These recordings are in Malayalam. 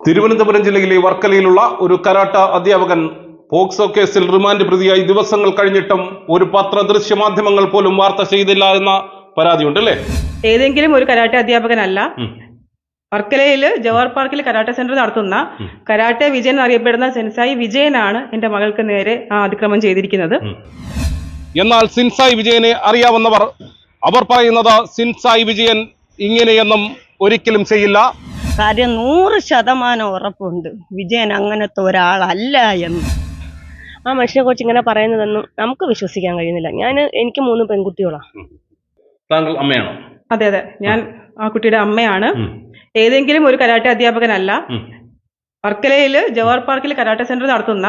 തിരുവനന്തപുരം ജില്ലയിലെ വർക്കലയിലുള്ള ഒരു കരാട്ട അധ്യാപകൻ പോക്സോ കേസിൽ റിമാൻഡ് പ്രതിയായി ദിവസങ്ങൾ കഴിഞ്ഞിട്ടും ഒരു പത്ര ദൃശ്യ മാധ്യമങ്ങൾ പോലും വാർത്ത ചെയ്തില്ല എന്ന പരാതിയുണ്ട് അല്ലേ ഏതെങ്കിലും ഒരു കരാട്ടെ അധ്യാപകനല്ല. വർക്കലയിൽ ജവഹർ പാർക്കിൽ കരാട്ടെ സെന്റർ നടത്തുന്ന. കരാട്ടെ വിജയൻ അറിയപ്പെടുന്ന സെൻസായി വിജയനാണ് എന്റെ മകൾക്ക് നേരെ ആ അതിക്രമം ചെയ്തിരിക്കുന്നത്. എന്നാൽ സിൻസായി വിജയനെ അറിയാവുന്നവർ അവർ പറയുന്നത് സിൻസായി വിജയൻ ഇങ്ങനെയൊന്നും ഒരിക്കലും ചെയ്യില്ല. കാര്യം നൂറ് ശതമാനം ഉറപ്പുണ്ട്. വിജയൻ അങ്ങനത്തെ ഒരാളല്ല എന്ന്. ആ മനുഷ്യനെ കുറിച്ച് ഇങ്ങനെ പറയുന്നതൊന്നും നമുക്ക് വിശ്വസിക്കാൻ കഴിയുന്നില്ല. ഞാൻ എനിക്ക് മൂന്ന് പെൺകുട്ടികളാണ് താങ്കൾ അമ്മയാണോ? അതെ അതെ. ഞാൻ ആ കുട്ടിയുടെ അമ്മയാണ്. ഏതെങ്കിലും ഒരു കരാട്ടെ അധ്യാപകനല്ല. വർക്കലയിൽ ജവഹർ പാർക്കിൽ കരാട്ടെ സെന്റർ നടത്തുന്ന.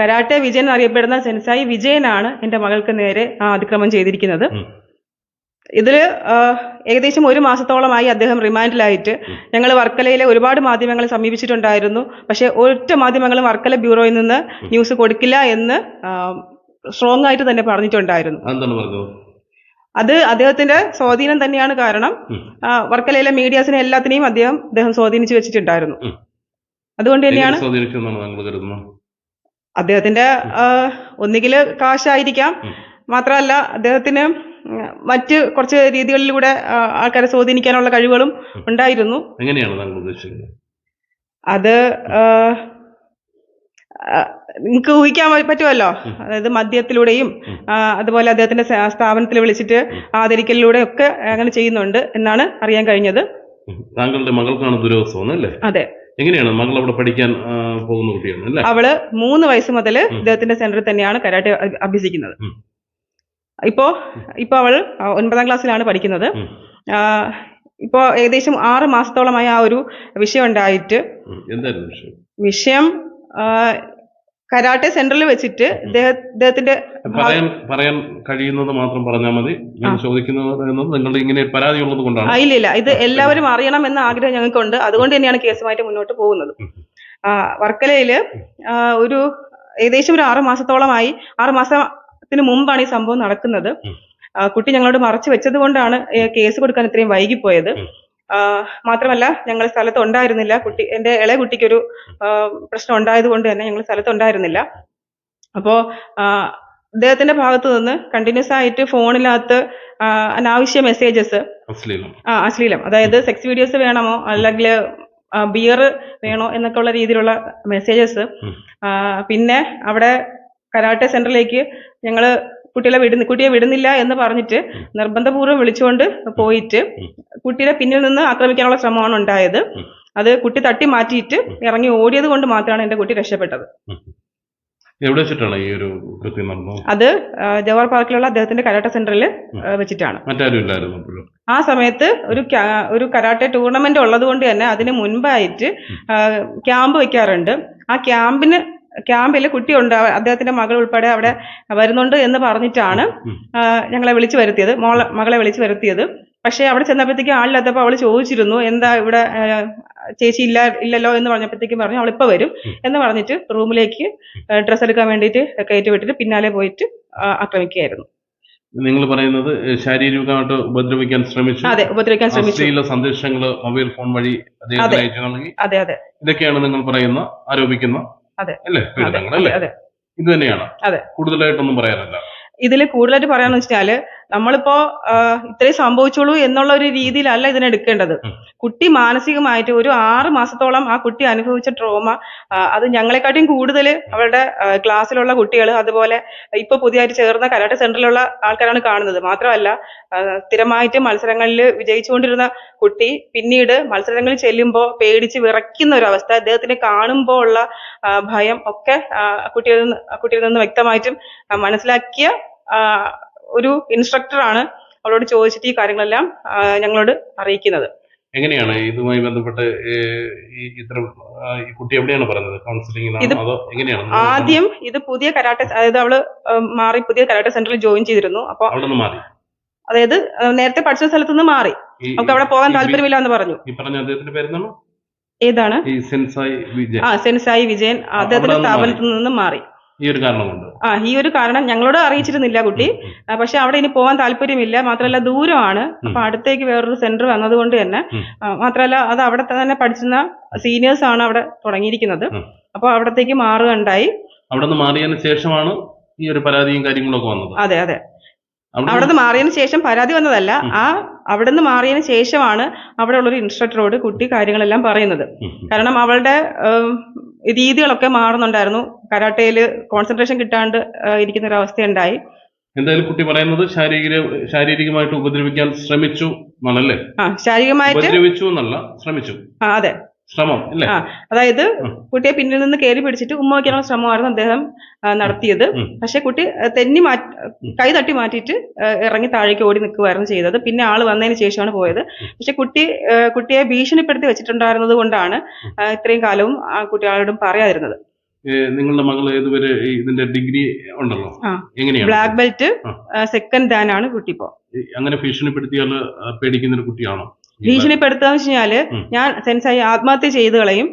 കരാട്ടെ വിജയൻ അറിയപ്പെടുന്ന സെൻസായി വിജയനാണ് എന്റെ മകൾക്ക് നേരെ ആ അതിക്രമം ചെയ്തിരിക്കുന്നത്. ഉം. ഇതിൽ ഏകദേശം ഒരു മാസത്തോളമായി അദ്ദേഹം റിമാൻഡിലായിട്ട് ഞങ്ങൾ വർക്കലയിലെ ഒരുപാട് മാധ്യമങ്ങളെ സമീപിച്ചിട്ടുണ്ടായിരുന്നു. പക്ഷേ ഒറ്റ മാധ്യമങ്ങളും വർക്കല ബ്യൂറോയിൽ നിന്ന് ന്യൂസ് കൊടുക്കില്ല എന്ന് സ്ട്രോങ് ആയിട്ട് തന്നെ പറഞ്ഞിട്ടുണ്ടായിരുന്നു. അത് അദ്ദേഹത്തിന്റെ സ്വാധീനം തന്നെയാണ് കാരണം വർക്കലയിലെ മീഡിയാസിനെ എല്ലാത്തിനെയും അദ്ദേഹം അദ്ദേഹം സ്വാധീനിച്ചു വെച്ചിട്ടുണ്ടായിരുന്നു. അതുകൊണ്ട് തന്നെയാണ് അദ്ദേഹത്തിന്റെ ഒന്നുകിൽ കാശായിരിക്കാം. മാത്രമല്ല അദ്ദേഹത്തിന് മറ്റ് കുറച്ച് രീതികളിലൂടെ ആൾക്കാരെ സ്വാധീനിക്കാനുള്ള കഴിവുകളും ഉണ്ടായിരുന്നു. എങ്ങനെയാണ് താങ്കൾ ഉദ്ദേശിക്കുന്നത് അത് നിങ്ങൾക്ക് ഊഹിക്കാൻ പറ്റുമല്ലോ? അതായത് മദ്യത്തിലൂടെയും അതുപോലെ അദ്ദേഹത്തിന്റെ സ്ഥാപനത്തിൽ വിളിച്ചിട്ട് ആദരിക്കലിലൂടെ ഒക്കെ അങ്ങനെ ചെയ്യുന്നുണ്ട് എന്നാണ് അറിയാൻ കഴിഞ്ഞത്. താങ്കളുടെ മകൾക്കാണ് ദുരവസ്ഥ അല്ലേ? അതെ. എങ്ങനെയാണ് മകൾ അവിടെ പഠിക്കാൻ പോകുന്ന കുട്ടിയാണ് അവൾ മൂന്ന് വയസ്സ് മുതൽ അദ്ദേഹത്തിന്റെ ഇദ്ദേഹത്തിന്റെ സെന്ററിൽ തന്നെയാണ് കരാട്ടെ അഭ്യസിക്കുന്നത്. ഇപ്പോ ഇപ്പൊ അവൾ ഒൻപതാം ക്ലാസ്സിലാണ് പഠിക്കുന്നത്. ഇപ്പോ ഏകദേശം ആറ് മാസത്തോളമായി ആ ഒരു വിഷയം ഉണ്ടായിട്ട്. വിഷയം? കരാട്ടെ സെന്ററിൽ വെച്ചിട്ട് അദ്ദേഹത്തിന്റെ പറയാൻ പറയാൻ കഴിയുന്നത് മാത്രം പറഞ്ഞാൽ മതി. ചോദിക്കുന്നത് നിങ്ങളുടെ ഇങ്ങനെ പരാതി ഉള്ളത് കൊണ്ടാണ്. ഇല്ല ഇല്ല. ഇത് എല്ലാവരും അറിയണം എന്ന ആഗ്രഹം ഞങ്ങൾക്കുണ്ട്. അതുകൊണ്ട് തന്നെയാണ് കേസുമായിട്ട് മുന്നോട്ട് പോകുന്നത്. വർക്കലയിൽ ഒരു ഏകദേശം ഒരു ആറ് മാസത്തോളമായി ആറ് മാസത്തിന് മുമ്പാണ് ഈ സംഭവം നടക്കുന്നത്. കുട്ടി ഞങ്ങളോട് മറച്ചു വെച്ചത് കൊണ്ടാണ് കേസ് കൊടുക്കാൻ ഇത്രയും വൈകിപ്പോയത്. മാത്രമല്ല ഞങ്ങൾ സ്ഥലത്ത് ഉണ്ടായിരുന്നില്ല. കുട്ടി എന്റെ ഇളയ കുട്ടിക്കൊരു പ്രശ്നം ഉണ്ടായത് കൊണ്ട് തന്നെ ഞങ്ങൾ സ്ഥലത്ത് ഉണ്ടായിരുന്നില്ല. അപ്പോ അദ്ദേഹത്തിന്റെ ഭാഗത്ത് നിന്ന് കണ്ടിന്യൂസ് ആയിട്ട് ഫോണിനകത്ത് അനാവശ്യ മെസ്സേജസ് ആ അശ്ലീലം. അതായത് സെക്സ് വീഡിയോസ് വേണമോ? അല്ലെങ്കിൽ ബിയർ വേണോ എന്നൊക്കെ ഉള്ള രീതിയിലുള്ള മെസ്സേജസ് പിന്നെ അവിടെ കരാട്ടെ സെന്ററിലേക്ക് ഞങ്ങൾ കുട്ടികളെ വിടുന്ന കുട്ടിയെ വിടുന്നില്ല എന്ന് പറഞ്ഞിട്ട്. നിർബന്ധപൂർവം വിളിച്ചുകൊണ്ട് പോയിട്ട് കുട്ടിയെ കുട്ടിയുടെ പിന്നിൽ നിന്ന് ആക്രമിക്കാനുള്ള ശ്രമമാണ് ഉണ്ടായത്. അത് കുട്ടി തട്ടി മാറ്റിയിട്ട് ഇറങ്ങി ഓടിയത് കൊണ്ട് മാത്രമാണ് എന്റെ കുട്ടി രക്ഷപ്പെട്ടത്. എവിടെ വെച്ചിട്ടാണ് ഈ ഒരു കൃത്യം നടന്നത്? അത് ജവഹർ പാർക്കിലുള്ള അദ്ദേഹത്തിന്റെ കരാട്ടെ സെന്ററിൽ വെച്ചിട്ടാണ്. മറ്റാരും ഇല്ലായിരുന്നു ആ സമയത്ത് ഒരു ഒരു കരാട്ടെ ടൂർണമെന്റ് ഉള്ളത് കൊണ്ട് തന്നെ അതിന് മുൻപായിട്ട് ക്യാമ്പ് വെക്കാറുണ്ട്. ആ ക്യാമ്പിന് ക്യാമ്പിൽ കുട്ടിയുണ്ട് അദ്ദേഹത്തിന്റെ മകൾ ഉൾപ്പെടെ അവിടെ വരുന്നുണ്ട് എന്ന് പറഞ്ഞിട്ടാണ് ഞങ്ങളെ വിളിച്ചു വരുത്തിയത് മോളെ മകളെ വിളിച്ചു വരുത്തിയത്. പക്ഷേ അവിടെ ചെന്നപ്പോഴത്തേക്കും ആളില്ലാത്തപ്പോൾ അവൾ ചോദിച്ചിരുന്നു എന്താ ഇവിടെ ചേച്ചി ഇല്ല ഇല്ലല്ലോ എന്ന് പറഞ്ഞപ്പോഴത്തേക്കും പറഞ്ഞു അവൾ ഇപ്പോൾ വരും എന്ന് പറഞ്ഞിട്ട് റൂമിലേക്ക് ഡ്രസ്സ് എടുക്കാൻ വേണ്ടിയിട്ട് കയറ്റി വിട്ടിട്ട് പിന്നാലെ പോയിട്ട് ആക്രമിക്കുകയായിരുന്നു. നിങ്ങൾ പറയുന്നത് ശാരീരികമായിട്ട് ഉപദ്രവിക്കാൻ ശ്രമിച്ചു. അതെ ഉപദ്രവിക്കാൻ ശ്രമിച്ചു. സന്ദേശങ്ങൾ മൊബൈൽ ഫോൺ വഴി അതെ. അതെ. ഇതൊക്കെയാണ് നിങ്ങൾ പറയുന്ന ആരോപിക്കുന്ന. അല്ലേ? അതെ അല്ലേ അതെ. ഇത് തന്നെയാണ്. കൂടുതലായിട്ടൊന്നും പറയാനല്ല ഇതിൽ കൂടുതലായിട്ട് പറയാന്ന് വെച്ചാൽ നമ്മളിപ്പോ ഇത്രയും സംഭവിച്ചോളൂ എന്നുള്ള ഒരു രീതിയിലല്ല ഇതിനെ എടുക്കേണ്ടത് കുട്ടി മാനസികമായിട്ട് ഒരു ആറ് മാസത്തോളം ആ കുട്ടി അനുഭവിച്ച ട്രോമ അത് ഞങ്ങളെക്കാട്ടിയും കൂടുതൽ അവരുടെ ക്ലാസ്സിലുള്ള കുട്ടികൾ അതുപോലെ ഇപ്പൊ പുതിയതായിട്ട് ചേർന്ന കരാട്ടെ സെന്ററിലുള്ള ആൾക്കാരാണ് കാണുന്നത്. മാത്രമല്ല സ്ഥിരമായിട്ട് മത്സരങ്ങളിൽ വിജയിച്ചുകൊണ്ടിരുന്ന കുട്ടി പിന്നീട് മത്സരങ്ങളിൽ ചെല്ലുമ്പോൾ പേടിച്ച് വിറയ്ക്കുന്ന ഒരു അവസ്ഥ അദ്ദേഹത്തിന് കാണുമ്പോൾ ഉള്ള ഭയം ഒക്കെ ആ, കുട്ടിയിൽ നിന്ന് കുട്ടിയിൽ നിന്ന് വ്യക്തമായിട്ടും മനസ്സിലാക്കിയ ഒരു ഇൻസ്ട്രക്ടറാണ് അവളോട് ചോദിച്ചിട്ട് ഈ കാര്യങ്ങളെല്ലാം ഞങ്ങളോട് അറിയിക്കുന്നത്. എങ്ങനെയാണ് ഇതുമായി ബന്ധപ്പെട്ട് ഈ കുട്ടി എവിടെയാണ് പറഞ്ഞത് കൗൺസിലിംഗ് ആദ്യം ഇത് പുതിയ കരാട്ടെ അതായത് അവൾ മാറി പുതിയ കരാട്ടെ സെന്ററിൽ ജോയിൻ ചെയ്തിരുന്നു. അപ്പൊ അതായത് നേരത്തെ പഠിച്ച സ്ഥലത്ത് നിന്ന് മാറി നമുക്ക് അവിടെ പോകാൻ താല്പര്യമില്ല എന്ന് പറഞ്ഞു. ഈ പറഞ്ഞ അദ്ദേഹത്തിന്റെ പേരെന്താണ്? ഏതാണ്? സെൻസായി വിജയൻ. ആ സെൻസായി വിജയൻ അദ്ദേഹത്തിന്റെ സ്ഥാപനത്തിൽ നിന്ന് മാറി. ഈ ഒരു കാരണം കൊണ്ട് ആ ഈ ഒരു കാരണം ഞങ്ങളോട് അറിയിച്ചിരുന്നില്ല കുട്ടി. പക്ഷെ അവിടെ ഇനി പോകാൻ താല്പര്യമില്ല. മാത്രമല്ല ദൂരമാണ്. അപ്പൊ അടുത്തേക്ക് വേറൊരു സെന്റർ വന്നതുകൊണ്ട് തന്നെ മാത്രമല്ല അത് അവിടെ തന്നെ പഠിച്ചിരുന്ന സീനിയേഴ്സ് ആണ് അവിടെ തുടങ്ങിയിരിക്കുന്നത്. അപ്പൊ അവിടത്തേക്ക് മാറുകയുണ്ടായി. അവിടെ നിന്ന് മാറിയതിന് ശേഷമാണ് ഈ ഒരു പരാതിയും കാര്യങ്ങളൊക്കെ വന്നത്. അതെ അതെ. അവിടെ നിന്ന് മാറിയതിന് ശേഷം പരാതി വന്നതല്ല. ആ അവിടെ നിന്ന് മാറിയതിന് ശേഷമാണ് അവിടെ ഉള്ളൊരു ഇൻസ്ട്രക്ടറോട് കുട്ടി കാര്യങ്ങളെല്ലാം പറയുന്നത്. കാരണം അവളുടെ രീതികളൊക്കെ മാറുന്നുണ്ടായിരുന്നു. കരാട്ടയിൽ കോൺസെൻട്രേഷൻ കിട്ടാണ്ട് ഇരിക്കുന്ന ഒരു അവസ്ഥയുണ്ടായി എന്തായാലും കുട്ടി പറയുന്നത് ശാരീരിക ശാരീരികമായിട്ട് ഉപദ്രവിക്കാൻ ശ്രമിച്ചു എന്നാണല്ലേ ആ ശാരീരികമായിട്ട് ഉപദ്രവിച്ചു എന്നല്ല ശ്രമിച്ചു. ആ അതെ. ശ്രമം അല്ലേ? ആ അതായത് കുട്ടിയെ പിന്നിൽ നിന്ന് കയറി പിടിച്ചിട്ട് ഉമ്മ വയ്ക്കാനുള്ള ശ്രമമായിരുന്നു അദ്ദേഹം നടത്തിയത്. പക്ഷെ കുട്ടി തെന്നി മാറ്റി കൈ തട്ടി മാറ്റിയിട്ട് ഇറങ്ങി താഴേക്ക് ഓടി നിൽക്കുമായിരുന്നു ചെയ്തത്. പിന്നെ ആൾ വന്നതിന് ശേഷമാണ് പോയത്. പക്ഷെ കുട്ടി കുട്ടിയെ ഭീഷണിപ്പെടുത്തി വെച്ചിട്ടുണ്ടായിരുന്നത് കൊണ്ടാണ് ഇത്രയും കാലവും ആ കുട്ടി ആളോടും പറയാതിരുന്നത്. നിങ്ങളുടെ മകൾ ഏതുവരെ ഇതിന്റെ ഡിഗ്രി ഉണ്ടല്ലോ. എങ്ങനെയാണ്? ബ്ലാക്ക് ബെൽറ്റ് സെക്കൻഡ് ദാൻ ആണ് കുട്ടി ഇപ്പോ അങ്ങനെ ഭീഷണിപ്പെടുത്തിയാൽ പേടിക്കുന്ന ഒരു കുട്ടിയാണോ? ഭീഷണിപ്പെടുത്തുക വെച്ച് കഴിഞ്ഞാൽ ഉം. ഞാൻ സെൻസായി ആത്മഹത്യ ചെയ്ത് കളയും.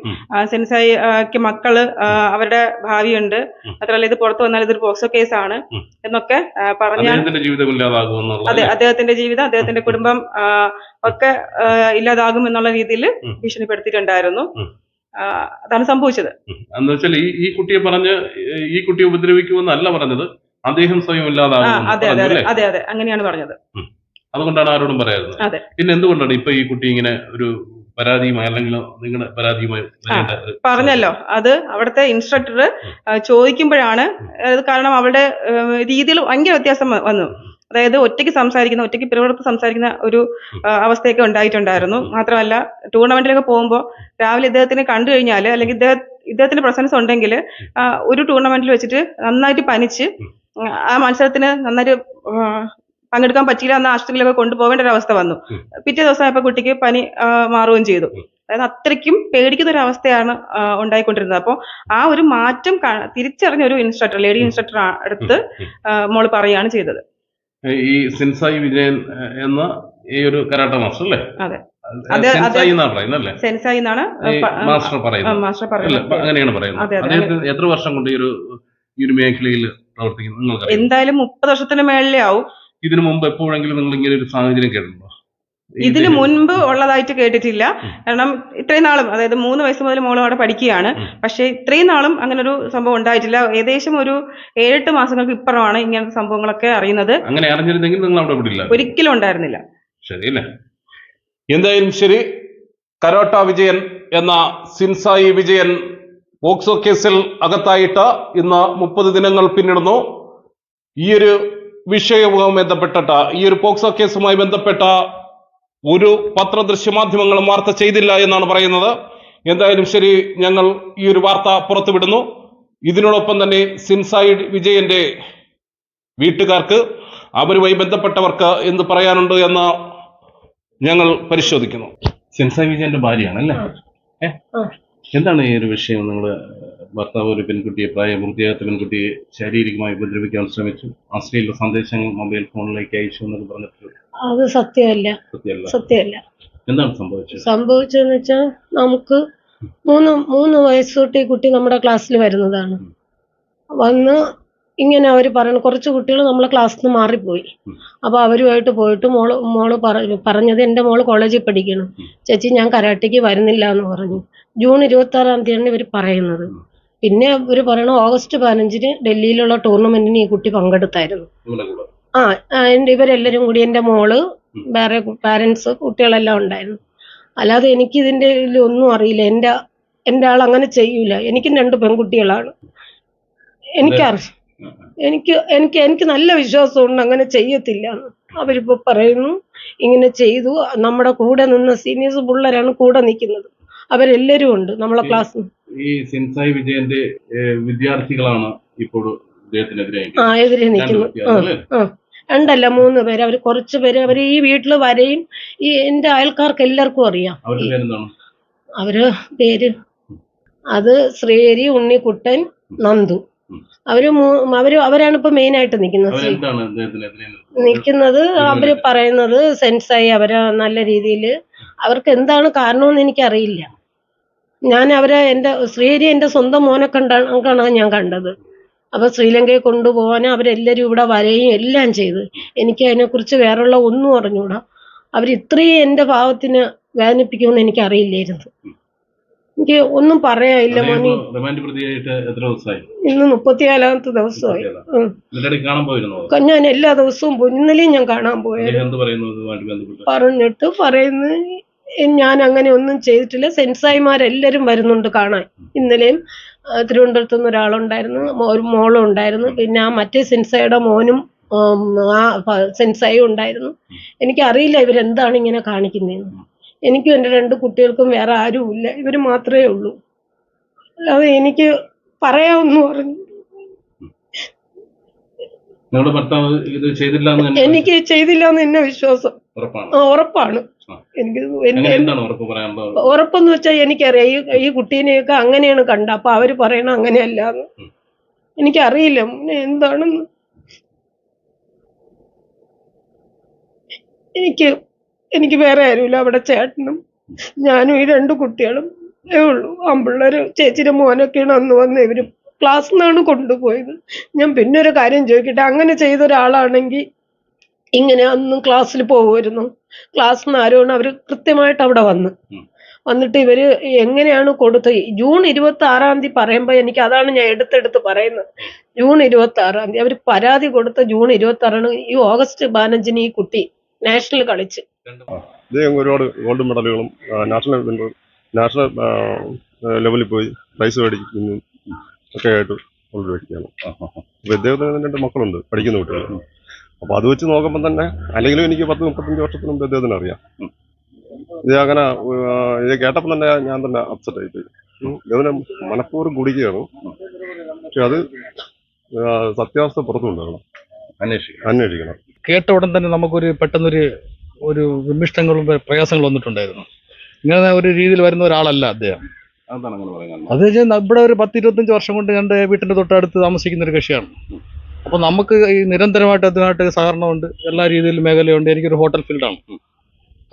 സെൻസായിക്ക് മക്കൾ അവരുടെ ഭാവിയുണ്ട്. മാത്രമല്ല ഇത് പുറത്തു വന്നാൽ ഇതൊരു പോക്സോ കേസ് ആണ് എന്നൊക്കെ പറഞ്ഞ അതെ അദ്ദേഹത്തിന്റെ ജീവിതം അദ്ദേഹത്തിന്റെ കുടുംബം ഒക്കെ ഇല്ലാതാകും എന്നുള്ള രീതിയിൽ. ഭീഷണിപ്പെടുത്തിയിട്ടുണ്ടായിരുന്നു. അതാണ് സംഭവിച്ചത്. എന്ന് വെച്ചാൽ ഈ ഈ കുട്ടിയെ പറഞ്ഞ് ഈ കുട്ടിയെ ഉപദ്രവിക്കുമെന്നല്ല പറഞ്ഞത്. അദ്ദേഹം സ്വയം ഇല്ലാതാകും അതെ അതെ അതെ അതെ അങ്ങനെയാണ് പറഞ്ഞത്. അതുകൊണ്ടാണ് ആരോടും പറയാറുള്ളത്. പിന്നെ എന്തുകൊണ്ടാണ് ഇപ്പൊ ഈ കുട്ടി ഇങ്ങനെ ഒരു പരാതിയുമായി അല്ലെങ്കിൽ നിങ്ങളുടെ പരാതിയുമായി വരേണ്ട പറഞ്ഞല്ലോ. അത് അവിടുത്തെ ഇൻസ്ട്രക്ടർ ചോദിക്കുമ്പോഴാണ് അത് കാരണം അവളുടെ രീതിയിൽ ഭയങ്കര വ്യത്യാസം വന്നു. അതായത് ഒറ്റയ്ക്ക് സംസാരിക്കുന്ന ഒറ്റയ്ക്ക് പിറവെടുത്ത് സംസാരിക്കുന്ന ഒരു അവസ്ഥയൊക്കെ ഉണ്ടായിട്ടുണ്ടായിരുന്നു. മാത്രമല്ല ടൂർണമെന്റിലൊക്കെ പോകുമ്പോൾ രാവിലെ ഇദ്ദേഹത്തിനെ കണ്ടു കഴിഞ്ഞാൽ അല്ലെങ്കിൽ ഇദ്ദേഹം ഇദ്ദേഹത്തിന്റെ പ്രസൻസ് ഉണ്ടെങ്കിൽ ഒരു ടൂർണമെന്റിൽ വെച്ചിട്ട് നന്നായിട്ട് പനിച്ച് ആ മത്സരത്തിന് നന്നായിട്ട് പങ്കെടുക്കാൻ പറ്റിയില്ല എന്ന ആശുപത്രിയിലൊക്കെ കൊണ്ടുപോകേണ്ട ഒരു അവസ്ഥ വന്നു. പിറ്റേ ദിവസം ആയപ്പോൾ കുട്ടിക്ക് പനി മാറുകയും ചെയ്തു. അതായത് അത്രയ്ക്കും പേടിക്കുന്ന ഒരു അവസ്ഥയാണ് ഉണ്ടായിക്കൊണ്ടിരുന്നത്. അപ്പോൾ ആ ഒരു മാറ്റം തിരിച്ചറിഞ്ഞ ഒരു ഇൻസ്ട്രക്ടർ ലേഡി ഇൻസ്ട്രക്ടർ അടുത്ത് മോൾ പറയുകയാണ് ചെയ്തത്. ഈ സിൻസായി വിജയൻ എന്ന ഈ ഒരു കരാട്ട മാസ്റ്റർ അല്ലേ? അതെ. സെൻസായി എന്നാണ് മാസ്റ്റർ പറയുന്നത്. അങ്ങനെയാണ് പറയുന്നത്. എത്ര വർഷം കൊണ്ട് ഈ ഒരു ഈ ഒരു മേഖലയിൽ എന്തായാലും മുപ്പത് വർഷത്തിന് മേളിലേ ആവും. ഇതിനു മുമ്പ് എപ്പോഴെങ്കിലും നിങ്ങൾ ഇങ്ങനെ ഒരു സാഹചര്യം കേട്ടിട്ടുണ്ടോ? ഇതിനു മുൻപ് ഉള്ളതായിട്ട് കേട്ടിട്ടില്ല. കാരണം ഇത്രയും നാളും അതായത് മൂന്ന് വയസ്സ് മുതൽ മോളും അവിടെ പഠിക്കുകയാണ്. പക്ഷേ ഇത്രയും നാളും അങ്ങനെ ഒരു സംഭവം ഉണ്ടായിട്ടില്ല. ഏകദേശം ഒരു ഏഴെട്ട് മാസങ്ങൾക്ക് ഇപ്പുറമാണ് ഇങ്ങനത്തെ സംഭവങ്ങളൊക്കെ അറിയുന്നത്. അങ്ങനെ അറിഞ്ഞിരുന്നെങ്കിൽ നിങ്ങൾ അവിടെ വിടില്ല ഒരിക്കലും ഉണ്ടായിരുന്നില്ല. ശരിയല്ലേ? എന്തായാലും ശരി കരോട്ട വിജയൻ എന്ന സിൻസായി വിജയൻ പോക്സോ കേസിൽ അകത്തായിട്ട് ഇന്ന് മുപ്പത് ദിനങ്ങൾ പിന്നിടുന്നു. ഈ ഒരു വിഷയവുമായി ബന്ധപ്പെട്ടിട്ട് ഈ ഒരു പോക്സോ കേസുമായി ബന്ധപ്പെട്ട ഒരു പത്രദൃശ്യമാധ്യമങ്ങളും വാർത്ത ചെയ്തില്ല എന്നാണ് പറയുന്നത്. എന്തായാലും ശരി ഞങ്ങൾ ഈ ഒരു വാർത്ത പുറത്തുവിടുന്നു. ഇതിനോടൊപ്പം തന്നെ സിൻസൈഡ് വിജയന്റെ വീട്ടുകാർക്ക് അവരുമായി ബന്ധപ്പെട്ടവർക്ക് എന്ത് പറയാനുണ്ട് എന്ന് ഞങ്ങൾ പരിശോധിക്കുന്നു. സിൻസൈ വിജയന്റെ ഭാര്യയാണ് അല്ലേ എന്താണ് ഈ ഒരു വിഷയം നിങ്ങൾ ഭർത്താവ് ഒരു പെൺകുട്ടിയെ പ്രായപൂർത്തിയാകാത്ത പെൺകുട്ടിയെ ശാരീരികമായി ഉപദ്രവിക്കാൻ ശ്രമിച്ചു. അശ്ലീല സന്ദേശങ്ങൾ മൊബൈൽ ഫോണിലേക്ക് അയച്ചു എന്നൊക്കെ പറഞ്ഞിട്ട് അത് സത്യമല്ല. സത്യമല്ല. സത്യമല്ല. എന്താണ് സംഭവിച്ചത്? സംഭവിച്ചതെന്ന് വെച്ചാൽ നമുക്ക് മൂന്ന് മൂന്ന് വയസ്സ് തൊട്ട് ഈ കുട്ടി നമ്മുടെ ക്ലാസ്സിൽ വരുന്നതാണ്. വന്ന് ഇങ്ങനെ അവർ പറയണ കുറച്ച് കുട്ടികൾ നമ്മളെ ക്ലാസ്സിൽ നിന്ന് മാറിപ്പോയി. അപ്പോൾ അവരുമായിട്ട് പോയിട്ട് മോൾ മോൾ പറ- പറഞ്ഞത് എന്റെ മോൾ കോളേജിൽ പഠിക്കണം. ചേച്ചി ഞാൻ കരാട്ടയ്ക്ക് വരുന്നില്ല എന്ന് പറഞ്ഞു. ജൂൺ ഇരുപത്തി ആറാം തീയതിയാണ് ഇവർ പറയുന്നത്. പിന്നെ ഇവർ പറയണ ഓഗസ്റ്റ് പതിനഞ്ചിന് ഡൽഹിയിലുള്ള ടൂർണമെന്റിന് ഈ കുട്ടി പങ്കെടുത്തായിരുന്നു. ആ എന്റെ എന്റെ ഇവരെല്ലാവരും കൂടി എന്റെ മോൾ വേറെ പാരൻസ് കുട്ടികളെല്ലാം ഉണ്ടായിരുന്നു. അല്ലാതെ എനിക്ക് ഇതിന്റെ ഒന്നും അറിയില്ല. എന്റെ എന്റെ ആൾ അങ്ങനെ ചെയ്യൂല. എനിക്കും രണ്ട് പെൺകുട്ടികളാണ്. എനിക്കറി എനിക്ക് എനിക്ക് എനിക്ക് നല്ല വിശ്വാസമുണ്ട്. അങ്ങനെ ചെയ്യത്തില്ല. അവരിപ്പോ പറയുന്നു ഇങ്ങനെ ചെയ്തു. നമ്മുടെ കൂടെ നിന്ന സീനിയേഴ്സ് പിള്ളേരാണ് കൂടെ നിൽക്കുന്നത്. അവരെല്ലാവരും ഉണ്ട്. നമ്മളെ ക്ലാസ് ഈ സിൻസായി വിജയന്റെ വിദ്യാർത്ഥികളാണ് ഇപ്പോൾ ആ എതിരെ നിൽക്കുന്നു ആ രണ്ടല്ല മൂന്ന് പേര്. അവർ കുറച്ച് പേര്. അവർ ഈ വീട്ടിൽ വരെയും ഈ എന്റെ അയൽക്കാർക്ക് എല്ലാവർക്കും അറിയാം. അവർ പേര് അത് ശ്രീഹരി ഉണ്ണിക്കുട്ടൻ നന്ദു. അവർ അവർ അവരാണ് ഇപ്പൊ മെയിൻ ആയിട്ട് നിൽക്കുന്നത്. നിൽക്കുന്നത്? അവർ പറയുന്നത് സെൻസായി അവരെ നല്ല രീതിയിൽ അവർക്ക് എന്താണ് കാരണമെന്ന് എനിക്കറിയില്ല. ഞാൻ അവരെ എന്റെ ശ്രീഹരി എന്റെ സ്വന്തം മോനെ കണ്ടാണ് ഞാൻ കണ്ടത്. അപ്പൊ ശ്രീലങ്കയിൽ കൊണ്ടുപോകാൻ അവരെല്ലാവരും ഇവിടെ വരെയും എല്ലാം ചെയ്ത്. എനിക്ക് അതിനെക്കുറിച്ച് വേറെയുള്ള ഒന്നും അറിഞ്ഞൂടാ. അവർ ഇത്രയും എന്റെ ഭാവത്തിന് വേദനിപ്പിക്കുമെന്ന് എനിക്ക് അറിയില്ലായിരുന്നു എനിക്ക് ഒന്നും പറയാനില്ല മോനി. ഇന്ന് മുപ്പത്തിനാലാമത്തെ ദിവസമായി. ഞാൻ എല്ലാ ദിവസവും ഇന്നലെയും ഞാൻ കാണാൻ പോയത് പറഞ്ഞിട്ട് പറയുന്നത് ഞാൻ അങ്ങനെ ഒന്നും ചെയ്തിട്ടില്ല. സെൻസായിമാരെല്ലാരും വരുന്നുണ്ട് കാണാൻ. ഇന്നലെയും തിരുവനന്തപുരത്തു നിന്ന് ഒരാളുണ്ടായിരുന്നു ഒരു മോളും ഉണ്ടായിരുന്നു. പിന്നെ ആ മറ്റേ സെൻസായിയുടെ മോനും ആ സെൻസായും ഉണ്ടായിരുന്നു. എനിക്കറിയില്ല ഇവരെന്താണ് ഇങ്ങനെ കാണിക്കുന്നതെന്ന്. എനിക്കും എന്റെ രണ്ട് കുട്ടികൾക്കും വേറെ ആരും ഇല്ല ഇവർ മാത്രമേ ഉള്ളൂ. അല്ലാതെ എനിക്ക് പറയാമെന്ന് പറഞ്ഞു. എനിക്ക് ചെയ്തില്ല എന്ന് എന്നെ വിശ്വാസം ഉറപ്പാണ്. എനിക്ക് എന്നെ ഉറപ്പെന്ന് വെച്ചാൽ എനിക്കറിയാം. ഈ ഈ കുട്ടീനെയൊക്കെ അങ്ങനെയാണ് കണ്ട അപ്പൊ അവർ പറയണ അങ്ങനെയല്ല എന്ന് എനിക്കറിയില്ല. എന്താണെന്ന്? എനിക്ക് എനിക്ക് വേറെ ആരുമില്ല. അവിടെ ചേട്ടനും ഞാനും ഈ രണ്ട് കുട്ടികളും ഉള്ളൂ. ആമ്പിള്ളേര് ചേച്ചിയുടെ മോനൊക്കെയാണ് അന്ന് വന്ന് ഇവർ ക്ലാസ്സിൽ നിന്നാണ് കൊണ്ടുപോയത്. ഞാൻ പിന്നെ ഒരു കാര്യം ചോദിക്കട്ടെ? അങ്ങനെ ചെയ്ത ഒരാളാണെങ്കിൽ ഇങ്ങനെ അന്നും ക്ലാസ്സിൽ പോകുമായിരുന്നു ക്ലാസ്സിൽ നിന്ന് ആരോണ് അവർ കൃത്യമായിട്ട് അവിടെ വന്ന്. വന്നിട്ട് ഇവർ എങ്ങനെയാണ് കൊടുത്തത്? ജൂൺ ഇരുപത്തി ആറാം തീയതി പറയുമ്പോൾ എനിക്ക് അതാണ് ഞാൻ എടുത്തെടുത്ത് പറയുന്നത്. ജൂൺ ഇരുപത്തി ആറാം തീയതി അവർ പരാതി കൊടുത്ത ജൂൺ ഇരുപത്തി ആറാണ് ഈ ഓഗസ്റ്റ് പതിനഞ്ചിന് ഈ കുട്ടി നാഷണൽ കളിച്ച്. ഒരുപാട് ഗോൾഡ് മെഡലുകളും നാഷണൽ നാഷണൽ ലെവലിൽ പോയി പ്രൈസ് മേടിക്കുന്നു ഒക്കെ ആയിട്ട് വ്യക്തിയാണ് അപ്പോൾ ഇദ്ദേഹത്തിന് രണ്ട് മക്കളുണ്ട് പഠിക്കുന്ന കുട്ടികൾ. അപ്പോൾ അത് വെച്ച് നോക്കുമ്പോൾ തന്നെ അല്ലെങ്കിലും എനിക്ക് പത്ത് മുപ്പത്തഞ്ച് വർഷത്തിന് മുമ്പ് ഇദ്ദേഹത്തിന് അറിയാം. ഇത് അങ്ങനെ ഇത് കേട്ടപ്പോൾ തന്നെ ഞാൻ തന്നെ അപ്സെറ്റ് ആയിപ്പോയി. ഇദ്ദേഹത്തിന് മനഃപൂർവം കുടിക്കുകയാണ് പക്ഷെ അത് സത്യാവസ്ഥ പുറത്തു കൊണ്ടുവരണം. അന്വേഷിക്കണം. അന്വേഷിക്കണം. കേട്ട ഉടൻ തന്നെ നമുക്കൊരു പെട്ടെന്നൊരു ഒരു വിമിഷ്ടങ്ങളും പ്രയാസങ്ങളും വന്നിട്ടുണ്ടായിരുന്നു. ഇങ്ങനെ ഒരു രീതിയിൽ വരുന്ന ഒരാളല്ല അദ്ദേഹം. അതാണ് അങ്ങനെ പറയുന്നത്. അത് ഇവിടെ ഒരു പത്ത് ഇരുപത്തഞ്ച് വർഷം കൊണ്ട് എന്റെ വീട്ടിന്റെ തൊട്ടടുത്ത് താമസിക്കുന്ന ഒരു കക്ഷിയാണ്. അപ്പോൾ നമുക്ക് ഈ നിരന്തരമായിട്ട് അതുമായിട്ട് സഹകരണമുണ്ട്. എല്ലാ രീതിയിലും മേഖലയുണ്ട്. എനിക്കൊരു ഹോട്ടൽ ഫീൽഡാണ്.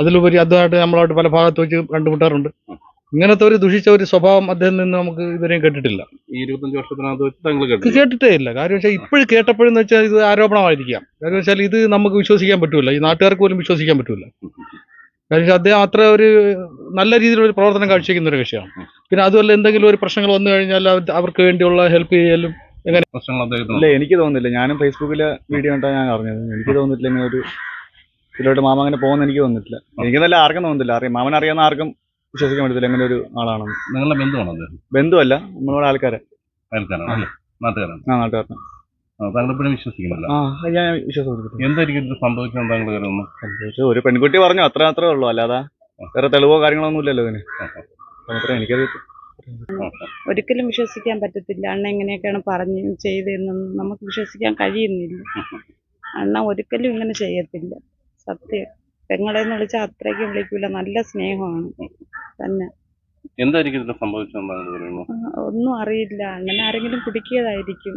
അതിലുപരി അതുമായിട്ട് നമ്മളായിട്ട് പല ഭാഗത്ത് വെച്ച് കണ്ടുമുട്ടാറുണ്ട്. ഇങ്ങനത്തെ ഒരു ദുഷിച്ച ഒരു സ്വഭാവം അദ്ദേഹം നിന്ന് നമുക്ക് ഇതുവരെയും കേട്ടിട്ടില്ല. ഈ ഇരുപത്തഞ്ച് വർഷത്തിനകത്ത് വെച്ച് താങ്കൾ കേട്ടു കേട്ടിട്ടേ ഇല്ല. കാര്യം വെച്ചാൽ ഇപ്പോഴും കേട്ടപ്പോഴെന്ന് വെച്ചാൽ ഇത് ആരോപണമായിരിക്കാം. കാര്യം വെച്ചാൽ ഇത് നമുക്ക് വിശ്വസിക്കാൻ പറ്റൂല. ഈ നാട്ടുകാർക്ക് പോലും വിശ്വസിക്കാൻ പറ്റൂല. കാര്യം വെച്ചാൽ അദ്ദേഹം അത്ര ഒരു നല്ല രീതിയിലൊരു പ്രവർത്തനം കാഴ്ചവെക്കുന്ന ഒരു കക്ഷിയാണ്. പിന്നെ അതുമല്ല എന്തെങ്കിലും ഒരു പ്രശ്നങ്ങൾ വന്നു കഴിഞ്ഞാൽ അവർക്ക് വേണ്ടിയുള്ള ഹെൽപ്പ് ചെയ്യലും പ്രശ്നങ്ങൾ അദ്ദേഹത്തിന് അല്ല എനിക്ക് തോന്നുന്നില്ല. ഞാനും ഫേസ്ബുക്കിലെ വീഡിയോ കണ്ടാണ് ഞാൻ അറിഞ്ഞത്. എനിക്ക് തോന്നുന്നില്ല ഇങ്ങനെ ഒരു ഇതിലോട്ട് മാമ അങ്ങനെ പോകുന്ന എനിക്ക് തോന്നുന്നില്ല എനിക്ക് നല്ല ആർക്കും തോന്നുന്നില്ല അറിയാം. മാമൻ അറിയാവുന്ന ആർക്കും വിശ്വസിക്കാൻ പറ്റത്തില്ല അങ്ങനെ ഒരു ആളാണെന്ന്. നിങ്ങളുടെ ബന്ധുവാണോ അദ്ദേഹം? ബന്ധുവല്ല. നമ്മളോട് ആൾക്കാരെ. അയൽക്കാരാണ് അല്ലേ? നാട്ടുകാരാണ്. ആ നാട്ടുകാരനെ വിശ്വസിക്കുന്നില്ല. ആ ഞാൻ വിശ്വസിക്കുന്നു എന്തായിരിക്കും ഇത് സംഭവിക്കാൻ താങ്കൾ കരുതുന്നു പക്ഷേ ഒരു പെൺകുട്ടി പറഞ്ഞു അത്ര അത്രേ ഉള്ളൂ. അല്ലാതെ വേറെ തെളിവോ കാര്യങ്ങളൊന്നും ഇല്ലല്ലോ ഇതിന്. അത്ര എനിക്കറിയത്തില്ല ഒരിക്കലും വിശ്വസിക്കാൻ പറ്റത്തില്ല. അണ്ണ എങ്ങനെയൊക്കെയാണ് പറഞ്ഞ് ചെയ്തതെന്നൊന്നും നമുക്ക് വിശ്വസിക്കാൻ കഴിയുന്നില്ല. അണ്ണ ഒരിക്കലും ഇങ്ങനെ ചെയ്യത്തില്ല. സത്യം. പെങ്ങളെന്ന് വിളിച്ചാൽ അത്രയ്ക്ക് വിളിക്കൂല. നല്ല സ്നേഹമാണ്. തന്നെ. എന്തായിരിക്കും ഇതിൽ സംഭവിച്ചതെന്ന് താങ്കൾ ഒന്നും അറിയില്ല. അങ്ങനെ ആരെങ്കിലും കുടുക്കിയതായിരിക്കും.